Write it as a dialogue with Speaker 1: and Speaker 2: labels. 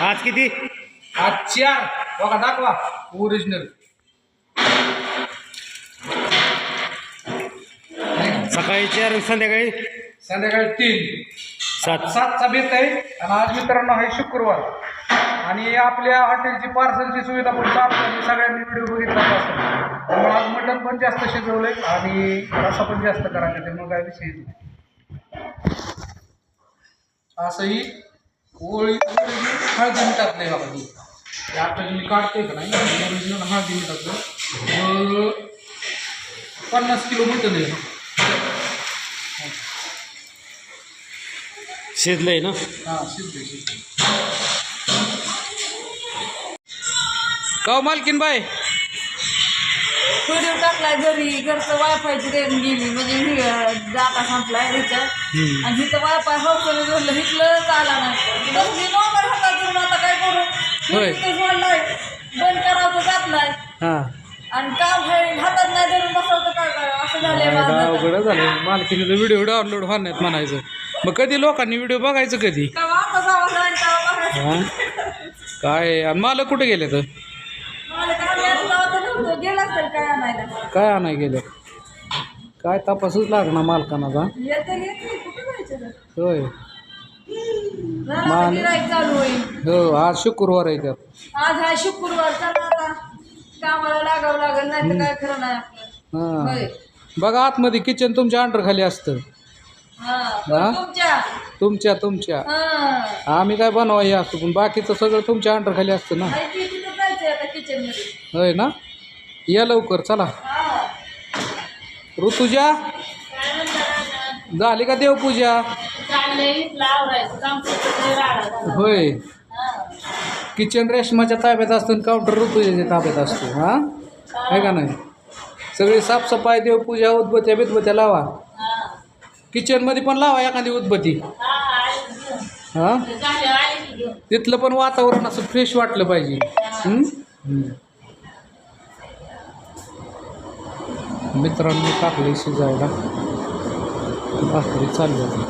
Speaker 1: आज किती?
Speaker 2: आज चार. बघा दाखवा. ओरिजिनल
Speaker 1: सकाळी चार संध्याकाळी?
Speaker 2: संध्याकाळी तीन.
Speaker 1: सात.
Speaker 2: सातचा बेत आहे. आणि आज मित्रांनो आहे शुक्रवार. आणि आपल्या हॉटेलची पार्सलची सुविधा पण चालू सगळ्यांनी व्हिडिओ बघितला असेल त्यामुळे आज मटण पण जास्त शिजवलंय. आणि रसा पण जास्त करायचा त्यामुळे काय विषय नाही. असंही ओळी हळदी मिठातलं बघा दूध. ते आता जे मी काढतोय का नाही? ओरिजिनल हळदी मिठातलं व पन्नास किलो मटण आहे.
Speaker 1: शिजलंय ना?
Speaker 2: हां शिजले शिजले काव मालकीन बाय.
Speaker 3: व्हिडिओ टाकलाय घरी घरचं वायफायची रेंज गेली म्हणजे ही डाटा संपलाय रिचार्ज. आणि इथं वायफाय हौसने जोडलं इथलं चाला नाही बसली मोबाईल हातात धरून आता काय करू?
Speaker 2: होय.
Speaker 3: जोडलाय बंद करावं तर जात नाही
Speaker 1: हां.
Speaker 3: आणि काम आहे हातात नाही धरून बसवं तर काय करावं? असं झालंय माझं. आता.
Speaker 2: अवघड झालं मालकीने व्हिडिओ डाउनलोड होण्यात म्हणायचं. मग कधी लोकांनी व्हिडिओ बघायचं कधी?
Speaker 3: तेव्हा आता जावं लागेल तेव्हा बघायचं.
Speaker 2: हा? काय? आणि मला कुठे गेले तर
Speaker 3: गेलं असेल काय आणायला?
Speaker 2: काय आणाय गेले? काय तपासच लागणार मालकांना
Speaker 3: येते येते कुठे जायचं तर?
Speaker 2: होय.
Speaker 3: झालं आता गिऱ्हाईक चालू होईल.
Speaker 2: हो आज शुक्रवार आहे त्यात.
Speaker 3: आज हा शुक्रवार चला आता. कामाला लागावं लागेल नाही तर काय खरं नाही आपलं.
Speaker 2: हा.
Speaker 3: होय.
Speaker 2: बघा आतमध्ये किचन तुमच्या अंडर खाली असतं.
Speaker 3: हा
Speaker 2: हा?
Speaker 3: तुमच्या.
Speaker 2: तुमच्या तुमच्या.
Speaker 3: हा.
Speaker 2: आम्ही काय बनवाय असतो पण बाकीचं सगळं तुमच्या अंडर खाली असतं ना.
Speaker 3: आहे की तिथं जायचंय आता किचनमध्ये.
Speaker 2: होय ना? या लवकर चला. ऋतुजा? झाली का देवपूजा? होय. किचन रेशमाच्या ताब्यात असतं आणि काउंटर ऋतुजाच्या ताब्यात असतो हा? आहे का नाही? सगळी साफसफाई देवपूजा उदबत्या बिदबत्या लावा. किचनमध्ये पण लावा एखादी उदबत्ती. हा? तिथलं पण वातावरण असं फ्रेश वाटलं पाहिजे हं? हं. मित्रांनी टाकले शिजायला. भाकरी चालू होती